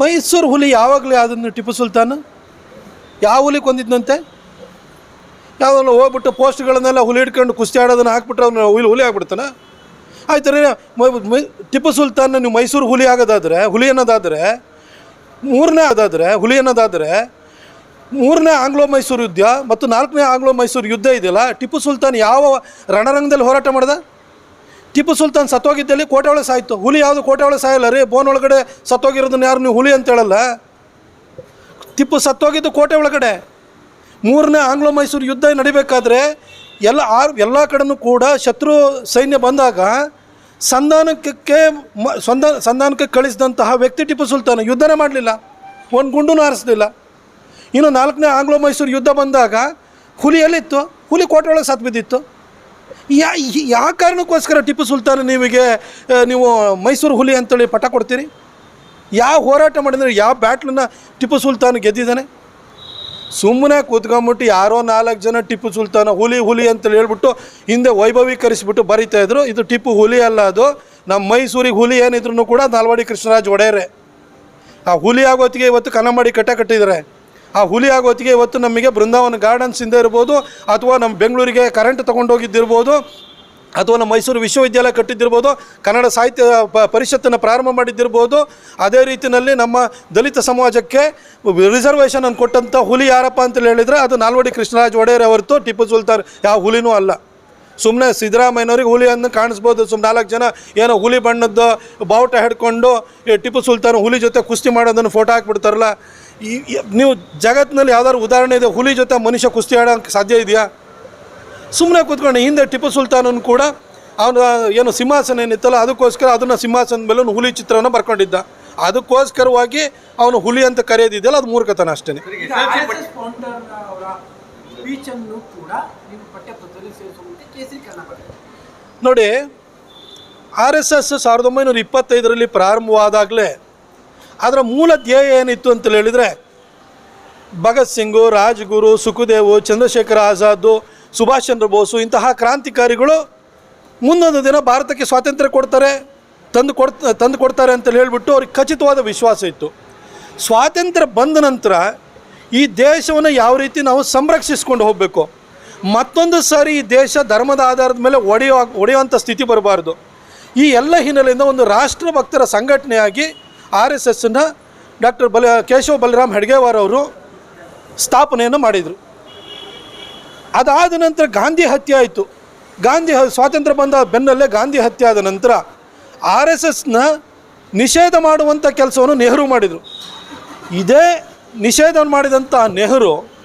ಮೈಸೂರು ಹುಲಿ ಯಾವಾಗಲೇ ಅದನ್ನು ಟಿಪ್ಪು ಸುಲ್ತಾನ? ಯಾವ ಹುಲಿ ಕೊಂದಿದ್ನಂತೆ? ಯಾವ್ದಲ್ಲ ಹೋಗ್ಬಿಟ್ಟು ಪೋಸ್ಟ್ಗಳನ್ನೆಲ್ಲ ಹುಲಿ ಹಿಡ್ಕೊಂಡು ಕುಸ್ತಿ ಆಡೋದನ್ನು ಹಾಕ್ಬಿಟ್ರೆ ಅವನು ಹುಲಿ ಹುಲಿ ಆಗ್ಬಿಡ್ತಾನ ಆಯ್ತು ರೀ, ಮ- ಮ- ಟಿಪ್ಪು ಸುಲ್ತಾನ ನೀವು ಮೈಸೂರು ಹುಲಿ ಆಗೋದಾದರೆ, ಹುಲಿ ಅನ್ನೋದಾದರೆ, ಮೂರನೇ ಅದಾದರೆ ಹುಲಿ ಅನ್ನೋದಾದರೆ, ಮೂರನೇ ಆಂಗ್ಲೋ ಮೈಸೂರು ಯುದ್ಧ ಮತ್ತು ನಾಲ್ಕನೇ ಆಂಗ್ಲೋ ಮೈಸೂರು ಯುದ್ಧ ಇದೆಯಲ್ಲ, ಟಿಪ್ಪು ಸುಲ್ತಾನ್ ಯಾವ ರಣರಂಗದಲ್ಲಿ ಹೋರಾಟ ಮಾಡ್ದ? ಟಿಪ್ಪು ಸುಲ್ತಾನ್ ಸತ್ತೋಗಿದ್ದಲ್ಲಿ ಕೋಟೆ ಒಳಗೆ ಸಾಯ್ತು. ಹುಲಿ ಯಾವುದು ಕೋಟೆ ಒಳಗೆ ಸಾಯಲ್ಲ ರೀ? ಬೋನ್ ಒಳಗಡೆ ಸತ್ತೋಗಿರೋದನ್ನ ಯಾರು ನೀವು ಹುಲಿ ಅಂತ ಹೇಳಲ್ಲ? ಟಿಪ್ಪು ಸತ್ತೋಗಿದ್ದು ಕೋಟೆ ಒಳಗಡೆ. ಮೂರನೇ ಆಂಗ್ಲೋ ಮೈಸೂರು ಯುದ್ಧ ನಡಿಬೇಕಾದ್ರೆ ಎಲ್ಲ ಆರು ಎಲ್ಲ ಕಡೆನೂ ಕೂಡ ಶತ್ರು ಸೈನ್ಯ ಬಂದಾಗ ಸಂಧಾನಕ್ಕೆ ಮ ಸಂಧಾನ ಸಂಧಾನಕ್ಕೆ ಕಳಿಸಿದಂತಹ ವ್ಯಕ್ತಿ ಟಿಪ್ಪು ಸುಲ್ತಾನ. ಯುದ್ಧನೇ ಮಾಡಲಿಲ್ಲ. ಒಂದು ಗುಂಡು ಹಾರಿಸಲಿಲ್ಲ. ಇನ್ನು ನಾಲ್ಕನೇ ಆಂಗ್ಲೋ ಮೈಸೂರು ಯುದ್ಧ ಬಂದಾಗ ಹುಲಿ ಎಲ್ಲಿತ್ತು? ಹುಲಿ ಕೋಟೆ ಒಳಗೆ ಸತ್ತು ಬಿದ್ದಿತ್ತು ಯಾ ಯಾವ ಕಾರಣಕ್ಕೋಸ್ಕರ ಟಿಪ್ಪು ಸುಲ್ತಾನ್ ನಿಮಗೆ ನೀವು ಮೈಸೂರು ಹುಲಿ ಅಂತೇಳಿ ಪಟ ಕೊಡ್ತೀರಿ? ಯಾವ ಹೋರಾಟ ಮಾಡಿದ್ರೆ ಯಾವ ಬ್ಯಾಟ್ಲನ್ನು ಟಿಪ್ಪು ಸುಲ್ತಾನ್ ಗೆದ್ದಿದ್ದಾನೆ? ಸುಮ್ಮನೆ ಕೂತ್ಕೊಂಬಿಟ್ಟು ಯಾರೋ ನಾಲ್ಕು ಜನ ಟಿಪ್ಪು ಸುಲ್ತಾನ ಹುಲಿ ಹುಲಿ ಅಂತೇಳಿ ಹೇಳ್ಬಿಟ್ಟು ಹಿಂದೆ ವೈಭವೀಕರಿಸಿಬಿಟ್ಟು ಬರೀತಾ ಇದ್ರು. ಇದು ಟಿಪ್ಪು ಹುಲಿ ಅಲ್ಲ ಅದು. ನಮ್ಮ ಮೈಸೂರಿಗೆ ಹುಲಿ ಏನಿದ್ರು ಕೂಡ ನಾಲ್ವಾಡಿ ಕೃಷ್ಣರಾಜ್ ಒಡೆಯರೆ. ಆ ಹುಲಿ ಆಗೋತ್ತಿಗೆ ಇವತ್ತು ಕನ್ನಂಬಾಡಿ ಕಟ್ಟ ಕಟ್ಟಿದ್ದಾರೆ. ಆ ಹುಲಿ ಆಗೋತ್ತಿಗೆ ಇವತ್ತು ನಮಗೆ ಬೃಂದಾವನ ಗಾರ್ಡನ್ಸಿಂದ ಇರ್ಬೋದು, ಅಥವಾ ನಮ್ಮ ಬೆಂಗಳೂರಿಗೆ ಕರೆಂಟ್ ತೊಗೊಂಡೋಗಿದ್ದಿರ್ಬೋದು, ಅಥವಾ ನಮ್ಮ ಮೈಸೂರು ವಿಶ್ವವಿದ್ಯಾಲಯ ಕಟ್ಟಿದ್ದಿರ್ಬೋದು, ಕನ್ನಡ ಸಾಹಿತ್ಯ ಪರಿಷತ್ತನ್ನು ಪ್ರಾರಂಭ ಮಾಡಿದ್ದಿರ್ಬೋದು, ಅದೇ ರೀತಿಯಲ್ಲಿ ನಮ್ಮ ದಲಿತ ಸಮಾಜಕ್ಕೆ ರಿಸರ್ವೇಷನ್ ಅನ್ನು ಕೊಟ್ಟಂಥ ಹುಲಿ ಯಾರಪ್ಪ ಅಂತೇಳಿ ಹೇಳಿದರೆ ಅದು ನಾಲ್ವಡಿ ಕೃಷ್ಣರಾಜ್ ಒಡೆಯರ್ ಹೊರತು ಟಿಪ್ಪು ಸುಲ್ತಾನ್ ಯಾವ ಹುಲಿನೂ ಅಲ್ಲ. ಸುಮ್ಮನೆ ಸಿದ್ದರಾಮಯ್ಯನವ್ರಿಗೆ ಹುಲಿ ಅಂದ್ರೆ ಕಾಣಿಸ್ಬೋದು ಸುಮ್ಮನೆ ನಾಲ್ಕು ಜನ ಏನೋ ಹುಲಿ ಬಣ್ಣದ್ದು ಬಾವುಟ ಹಿಡ್ಕೊಂಡು ಟಿಪ್ಪು ಸುಲ್ತಾನ್ ಹುಲಿ ಜೊತೆ ಕುಸ್ತಿ ಮಾಡೋದನ್ನು ಫೋಟೋ ಹಾಕ್ಬಿಡ್ತಾರಲ್ಲ ಈ ನೀವು ಜಗತ್ತಿನಲ್ಲಿ ಯಾವ್ದಾದ್ರು ಉದಾಹರಣೆ ಇದೆ ಹುಲಿ ಜೊತೆ ಮನುಷ್ಯ ಕುಸ್ತಿ ಆಡೋಕ್ಕೆ ಸಾಧ್ಯ ಇದೆಯಾ? ಸುಮ್ಮನೆ ಕೂತ್ಕೊಂಡು ಹಿಂದೆ ಟಿಪ್ಪು ಸುಲ್ತಾನನು ಕೂಡ ಅವನು ಏನು ಸಿಂಹಾಸನ ಏನಿತ್ತಲ್ಲ ಅದಕ್ಕೋಸ್ಕರ ಅದನ್ನು ಸಿಂಹಾಸನದ ಮೇಲೆ ಒಂದು ಹುಲಿ ಚಿತ್ರವನ್ನು ಬರ್ಕೊಂಡಿದ್ದ. ಅದಕ್ಕೋಸ್ಕರವಾಗಿ ಅವನು ಹುಲಿ ಅಂತ ಕರೆಯೋದಿದೆಯಲ್ಲ ಅದು ಮೂರ್ಖತನ ಅಷ್ಟೇ. ನೋಡಿ ಆರ್ ಎಸ್ ಎಸ್ ಸಾವಿರದ ಒಂಬೈನೂರ ಇಪ್ಪತ್ತೈದರಲ್ಲಿ ಪ್ರಾರಂಭವಾದಾಗಲೇ ಅದರ ಮೂಲ ಧ್ಯೇಯ ಏನಿತ್ತು ಅಂತ ಹೇಳಿದರೆ ಭಗತ್ ಸಿಂಗು, ರಾಜ್ಗುರು, ಸುಖದೇವು, ಚಂದ್ರಶೇಖರ ಆಜಾದು, ಸುಭಾಷ್ ಚಂದ್ರ ಬೋಸು ಇಂತಹ ಕ್ರಾಂತಿಕಾರಿಗಳು ಮುಂದೊಂದು ದಿನ ಭಾರತಕ್ಕೆ ಸ್ವಾತಂತ್ರ್ಯ ಕೊಡ್ತಾರೆ, ತಂದು ಕೊಡ್, ತಂದು ಕೊಡ್ತಾರೆ ಅಂತ ಹೇಳಿಬಿಟ್ಟು ಅವ್ರಿಗೆ ಖಚಿತವಾದ ವಿಶ್ವಾಸ ಇತ್ತು. ಸ್ವಾತಂತ್ರ್ಯ ಬಂದ ನಂತರ ಈ ದೇಶವನ್ನು ಯಾವ ರೀತಿ ನಾವು ಸಂರಕ್ಷಿಸ್ಕೊಂಡು ಹೋಗಬೇಕು? ಮತ್ತೊಂದು ಸಾರಿ ಈ ದೇಶ ಧರ್ಮದ ಆಧಾರದ ಮೇಲೆ ಒಡೆಯೋ ಒಡೆಯುವಂಥ ಸ್ಥಿತಿ ಬರಬಾರ್ದು. ಈ ಎಲ್ಲ ಹಿನ್ನೆಲೆಯಿಂದ ಒಂದು ರಾಷ್ಟ್ರಭಕ್ತರ ಸಂಘಟನೆಯಾಗಿ ಆರ್ ಎಸ್ ಎಸ್ಸನ್ನು ಡಾಕ್ಟರ್ ಬಲ ಕೇಶವ ಬಲರಾಮ್ ಹೆಡ್ಗೇವಾರ್ ಅವರು ಸ್ಥಾಪನೆಯನ್ನು ಮಾಡಿದರು. ಅದಾದ ನಂತರ ಗಾಂಧಿ ಹತ್ಯೆ ಆಯಿತು. ಗಾಂಧಿ ಸ್ವಾತಂತ್ರ್ಯ ಬಂದ ಬೆನ್ನಲ್ಲೇ ಗಾಂಧಿ ಹತ್ಯೆ ಆದ ನಂತರ ಆರ್ ಎಸ್ ಎಸ್ನ ನಿಷೇಧ ಮಾಡುವಂಥ ಕೆಲಸವನ್ನು ನೆಹರು ಮಾಡಿದರು. ಇದೇ ನಿಷೇಧ ಮಾಡಿದಂಥ ನೆಹರು